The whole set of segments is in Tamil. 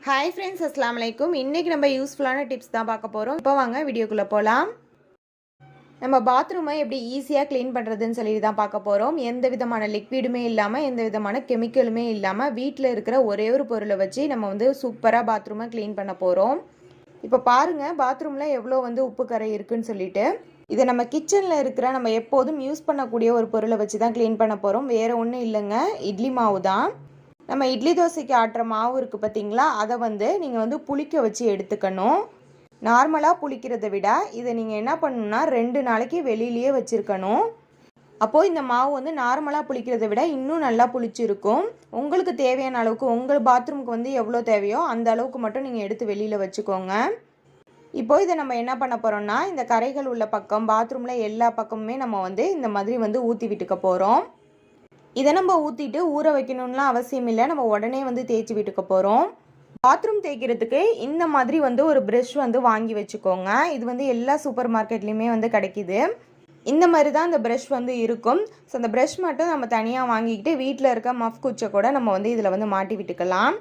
ஹாய் ஃப்ரெண்ட்ஸ் அஸ்லாம் வலைக்கும் இன்றைக்கி நம்ம யூஸ்ஃபுல்லான டிப்ஸ் தான் பார்க்க போகிறோம் இப்போ வாங்க வீடியோக்குள்ளே போகலாம் நம்ம பாத்ரூமை எப்படி ஈஸியாக க்ளீன் பண்ணுறதுன்னு சொல்லி தான் பார்க்க போகிறோம் எந்த விதமான லிக்விடுமே இல்லாமல் எந்த விதமான கெமிக்கலுமே இல்லாமல் வீட்டில் இருக்கிற ஒரே ஒரு பொருளை வச்சு நம்ம வந்து சூப்பராக பாத்ரூமை க்ளீன் பண்ண போகிறோம் இப்போ பாருங்கள் பாத்ரூமில் எவ்வளோ வந்து உப்பு கரை இருக்குன்னு சொல்லிட்டு. இதை நம்ம கிச்சனில் இருக்கிற நம்ம எப்போதும் யூஸ் பண்ணக்கூடிய ஒரு பொருளை வச்சு தான் க்ளீன் பண்ண போகிறோம் வேறு ஒன்றும் இல்லைங்க. இட்லி மாவு தான். நம்ம இட்லி தோசைக்கு ஆட்டுற மாவு இருக்குது பார்த்தீங்களா அதை வந்து நீங்கள் வந்து புளிக்க வச்சு எடுத்துக்கணும். நார்மலாக புளிக்கிறத விட இதை நீங்கள் என்ன பண்ணணும்னா ரெண்டு நாளைக்கு வெளியிலேயே வச்சுருக்கணும். அப்போது இந்த மாவு வந்து நார்மலாக புளிக்கிறத விட இன்னும் நல்லா புளிச்சிருக்கும். உங்களுக்கு தேவையான அளவுக்கு உங்கள் பாத்ரூமுக்கு வந்து எவ்வளோ தேவையோ அந்த அளவுக்கு மட்டும் நீங்கள் எடுத்து வெளியில் வச்சுக்கோங்க. இப்போது இதை நம்ம என்ன பண்ண போகிறோம்னா இந்த கரைகள் உள்ள பக்கம் பாத்ரூமில் எல்லா பக்கமுமே நம்ம வந்து இந்த மாதிரி வந்து ஊற்றி விட்டுக்க போகிறோம் இதை நம்ம ஊற்றிட்டு ஊற வைக்கணும்லாம் அவசியம் இல்லை. நம்ம உடனே வந்து தேய்ச்சி விட்டுக்க போகிறோம் பாத்ரூம் தேய்க்கிறதுக்கு இந்த மாதிரி வந்து ஒரு ப்ரெஷ் வந்து வாங்கி வச்சுக்கோங்க. இது வந்து எல்லா சூப்பர் மார்க்கெட்லேயுமே வந்து கிடைக்கிது. இந்த மாதிரி தான் அந்த ப்ரெஷ் வந்து இருக்கும். ஸோ அந்த ப்ரெஷ் மட்டும் நம்ம தனியாக வாங்கிக்கிட்டு வீட்டில் இருக்க மஃப் குச்சை கூட நம்ம வந்து இதில் வந்து மாட்டி விட்டுக்கலாம்.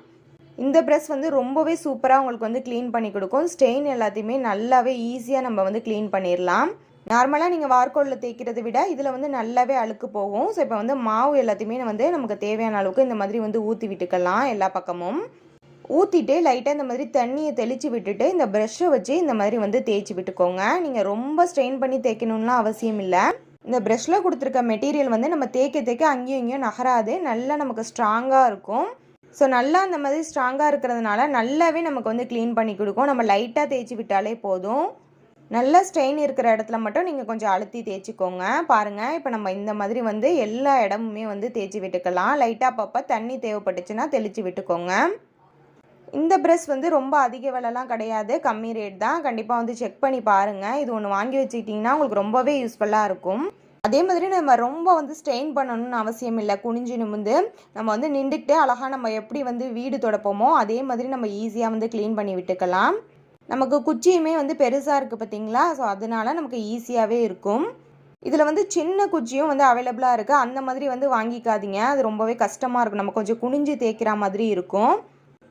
இந்த ப்ரெஷ் வந்து ரொம்பவே சூப்பராக உங்களுக்கு வந்து க்ளீன் பண்ணி கொடுக்கும். ஸ்டெயின் எல்லாத்தையுமே நல்லாவே ஈஸியாக நம்ம வந்து க்ளீன் பண்ணிடலாம் நார்மலாக நீங்கள் வார்கோலில் தேய்க்கிறத விட இதில் வந்து நல்லாவே அழுக்கு போகும். ஸோ இப்போ வந்து மாவு எல்லாத்தையுமே வந்து நமக்கு தேவையான அளவுக்கு இந்த மாதிரி வந்து ஊற்றி விட்டுக்கலாம் எல்லா பக்கமும். ஊற்றிட்டு லைட்டாக இந்த மாதிரி தண்ணியை தெளித்து விட்டுட்டு இந்த ப்ரெஷ்ஷை வச்சு இந்த மாதிரி வந்து தேய்ச்சி விட்டுக்கோங்க. நீங்கள் ரொம்ப ஸ்ட்ரெயின் பண்ணி தேய்க்கணும்லாம் அவசியம் இல்லை. இந்த ப்ரெஷ்ஷில் கொடுத்துருக்க மெட்டீரியல் வந்து நம்ம தேய்க்க தேய்க்க அங்கேயும் இங்கேயும் நகராது. நல்லா நமக்கு ஸ்ட்ராங்காக இருக்கும். ஸோ நல்லா அந்த மாதிரி ஸ்ட்ராங்காக இருக்கிறதுனால நல்லாவே நமக்கு வந்து க்ளீன் பண்ணி கொடுக்கும். நம்ம லைட்டாக தேய்ச்சி விட்டாலே போதும். நல்ல ஸ்ட்ரெயின் இருக்கிற இடத்துல மட்டும் நீங்கள் கொஞ்சம் அழுத்தி தேய்ச்சிக்கோங்க. பாருங்கள் இப்போ நம்ம இந்த மாதிரி வந்து எல்லா இடமுமே வந்து தேய்ச்சி விட்டுக்கலாம். லைட்டாக அப்பப்போ தண்ணி தேவைப்பட்டுச்சுன்னா தெளித்து விட்டுக்கோங்க. இந்த ப்ரெஷ் வந்து ரொம்ப அதிக விலைலாம் கிடையாது. கம்மி ரேட் தான். கண்டிப்பாக வந்து செக் பண்ணி பாருங்கள் இது ஒன்று வாங்கி வச்சுக்கிட்டிங்கன்னா உங்களுக்கு ரொம்பவே யூஸ்ஃபுல்லாக இருக்கும். அதே மாதிரி நம்ம ரொம்ப வந்து ஸ்ட்ரெயின் பண்ணணும்னு அவசியம் இல்லை. குனிஞ்சு நிமிந்து நம்ம வந்து நின்றுக்கிட்டே அழகாக நம்ம எப்படி வந்து வீடு தொடப்போமோ அதே மாதிரி நம்ம ஈஸியாக வந்து க்ளீன் பண்ணி விட்டுக்கலாம். நமக்கு குச்சியுமே வந்து பெருசாக இருக்குது பார்த்தீங்களா ஸோ அதனால நமக்கு ஈஸியாகவே இருக்கும். இதில் வந்து சின்ன குச்சியும் வந்து அவைலபிளாக இருக்குது அந்த மாதிரி வந்து வாங்கிக்காதீங்க. அது ரொம்பவே கஷ்டமாக இருக்கும். நம்ம கொஞ்சம் குனிஞ்சு தேய்க்கிற மாதிரி இருக்கும்.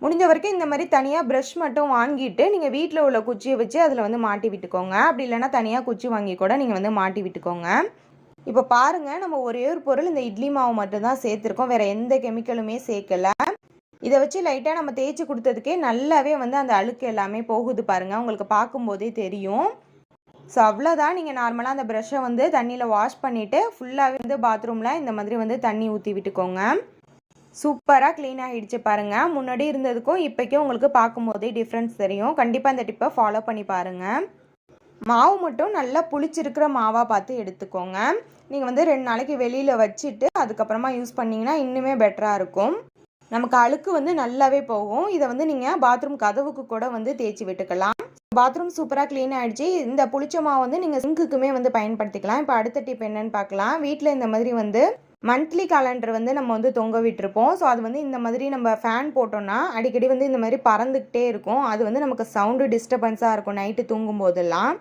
முடிஞ்ச வரைக்கும் இந்த மாதிரி தனியாக ப்ரஷ் மட்டும் வாங்கிட்டு நீங்கள் வீட்டில் உள்ள குச்சியை வச்சு அதில் வந்து மாட்டி விட்டுக்கோங்க. அப்படி இல்லைன்னா தனியாக குச்சி வாங்கி கூட நீங்கள் வந்து மாட்டி விட்டுக்கோங்க. இப்போ பாருங்கள் நம்ம ஒரே ஒரு பொருள் இந்த இட்லி மாவு மட்டும் தான் சேர்த்துருக்கோம். வேறு எந்த கெமிக்கலுமே சேர்க்கலை. இதை வச்சு லைட்டாக நம்ம தேய்ச்சி கொடுத்ததுக்கே நல்லாவே வந்து அந்த அழுக்கு எல்லாமே போகுது பாருங்கள் உங்களுக்கு பார்க்கும்போதே தெரியும். ஸோ அவ்வளோதான் நீங்கள் நார்மலாக அந்த ப்ரஷ்ஷை வந்து தண்ணியில் வாஷ் பண்ணிவிட்டு ஃபுல்லாகவே வந்து பாத்ரூமில் இந்த மாதிரி வந்து தண்ணி ஊற்றி விட்டுக்கோங்க. சூப்பராக க்ளீன் ஆகிடுச்சு பாருங்கள் முன்னாடி இருந்ததுக்கும் இப்போக்கும் உங்களுக்கு பார்க்கும்போதே டிஃப்ரென்ஸ் தெரியும். கண்டிப்பாக இந்த டிப்பை ஃபாலோ பண்ணி பாருங்கள் மாவு மட்டும் நல்லா புளிச்சிருக்கிற மாவாக பார்த்து எடுத்துக்கோங்க. நீங்கள் வந்து ரெண்டு நாளைக்கு வெளியில் வச்சுட்டு அதுக்கப்புறமா யூஸ் பண்ணிங்கன்னா இன்னுமே பெட்டராக இருக்கும். நமக்கு அழுக்கு வந்து நல்லாவே போகும். இதை வந்து நீங்கள் பாத்ரூம் கதவுக்கு கூட வந்து தேய்ச்சி விட்டுக்கலாம். பாத்ரூம் சூப்பராக க்ளீன் ஆகிடுச்சு இந்த புளிச்ச மாவு வந்து நீங்கள் சிங்குக்குமே வந்து பயன்படுத்திக்கலாம். இப்போ அடுத்த டிப் என்னன்னு பார்க்கலாம். வீட்டில் இந்த மாதிரி வந்து மந்த்லி கேலண்டர் வந்து நம்ம வந்து தொங்க விட்டுருப்போம். ஸோ அது வந்து இந்த மாதிரி நம்ம ஃபேன் போட்டோம்னா அடிக்கடி வந்து இந்த மாதிரி பறந்துக்கிட்டே இருக்கும். அது வந்து நமக்கு சவுண்டு டிஸ்டர்பன்ஸாக இருக்கும் நைட்டு தூங்கும் போதெல்லாம்.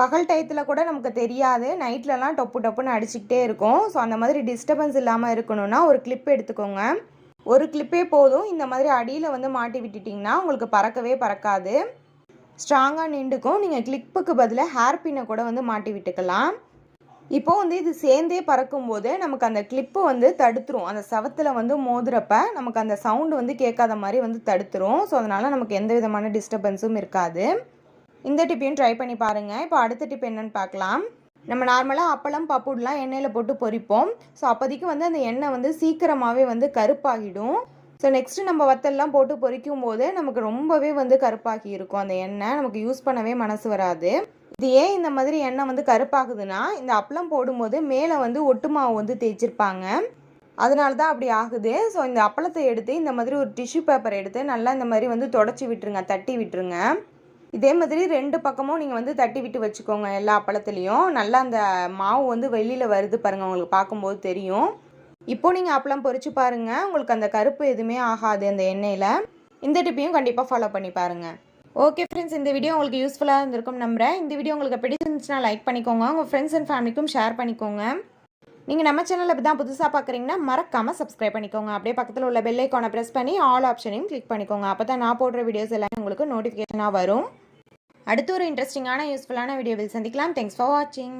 பகல் டயத்தில் கூட நமக்கு தெரியாது. நைட்லலாம் டொப்பு டொப்புன்னு அடிச்சுக்கிட்டே இருக்கும். ஸோ அந்த மாதிரி டிஸ்டர்பன்ஸ் இல்லாமல் இருக்கணும்னா ஒரு கிளிப் எடுத்துக்கோங்க. ஒரு கிளிப்பே போதும். இந்த மாதிரி அடியில் வந்து மாட்டி விட்டுட்டிங்கன்னா உங்களுக்கு பறக்கவே பறக்காது. ஸ்ட்ராங்காக நின்றுக்கும். நீங்கள் கிளிப்புக்கு பதிலாக ஹேர் பின்னை கூட வந்து மாட்டி விட்டுக்கலாம். இப்போது வந்து இது சேர்ந்தே பறக்கும்போது நமக்கு அந்த கிளிப்பு வந்து தடுத்துரும். அந்த சவத்தில் வந்து மோதுறப்ப நமக்கு அந்த சவுண்டு வந்து கேட்காத மாதிரி வந்து தடுத்துரும். ஸோ அதனால் நமக்கு எந்த விதமான டிஸ்டர்பன்ஸும் இருக்காது. இந்த டிப்பையும் ட்ரை பண்ணி பாருங்கள் இப்போ அடுத்த டிப் என்னென்னு பார்க்கலாம். நம்ம நார்மலாக அப்பளம் பப்புடெலாம் எண்ணெயில் போட்டு பொரிப்போம். ஸோ அப்போதைக்கு வந்து அந்த எண்ணெய் வந்து சீக்கிரமாகவே வந்து கருப்பாகிடும். ஸோ நெக்ஸ்ட்டு நம்ம வத்தல்லாம் போட்டு பொரிக்கும் போது நமக்கு ரொம்பவே வந்து கருப்பாகி இருக்கும் அந்த எண்ணெய். நமக்கு யூஸ் பண்ணவே மனசு வராது. இது ஏன் இந்த மாதிரி எண்ணெய் வந்து கருப்பாகுதுன்னா இந்த அப்பளம் போடும்போது மேலே வந்து ஒட்டு மாவு வந்து தேய்ச்சிருப்பாங்க. அதனால தான் அப்படி ஆகுது. ஸோ இந்த அப்பளத்தை எடுத்து இந்த மாதிரி ஒரு டிஷ்யூ பேப்பர் எடுத்து நல்லா இந்த மாதிரி வந்து தொடச்சி விட்டுருங்க தட்டி விட்டுருங்க. இதே மாதிரி ரெண்டு பக்கமும் நீங்கள் வந்து தட்டி விட்டு வச்சுக்கோங்க எல்லா அப்பளத்துலேயும். நல்லா அந்த மாவு வந்து வெளியில் வருது பாருங்கள் உங்களுக்கு பார்க்கும்போது தெரியும். இப்போ நீங்கள் அப்பளம் பொறிச்சு பாருங்கள் உங்களுக்கு அந்த கருப்பு எதுவுமே ஆகாது அந்த எண்ணெயில். இந்த டிப்பையும் கண்டிப்பாக ஃபாலோ பண்ணி பாருங்கள் ஓகே ஃப்ரெண்ட்ஸ் இந்த வீடியோ உங்களுக்கு யூஸ்ஃபுல்லாக இருந்திருக்கும் நம்புகிறேன் இந்த வீடியோ உங்களுக்கு பிடிச்சிருந்துச்சுன்னா லைக் பண்ணிக்கோங்க. உங்கள் ஃப்ரெண்ட்ஸ் அண்ட் ஃபேமிலிக்கும் ஷேர் பண்ணிக்கோங்க. நீங்கள் நம்ம சேனலில் இப்போ தான் புதுசாக பார்க்குறீங்கன்னா மறக்காமல் சப்ஸ்கிரைப் பண்ணிக்கோங்க. அப்படியே பக்கத்தில் உள்ள பெல் ப்ரெஸ் பண்ணி ஆல் ஆப்ஷனையும் கிளிக் பண்ணிக்கோங்க. அப்போ தான் நான் போடுற வீடியோஸ் எல்லாமே உங்களுக்கு நோட்டிஃபிகேஷனாக வரும். அடுத்து ஒரு இன்ட்ரெஸ்டிங்கான யூஸ்ஃபுல்லான வீடியோவில் சந்திக்கலாம். தேங்க்ஸ் ஃபார் வாட்சிங்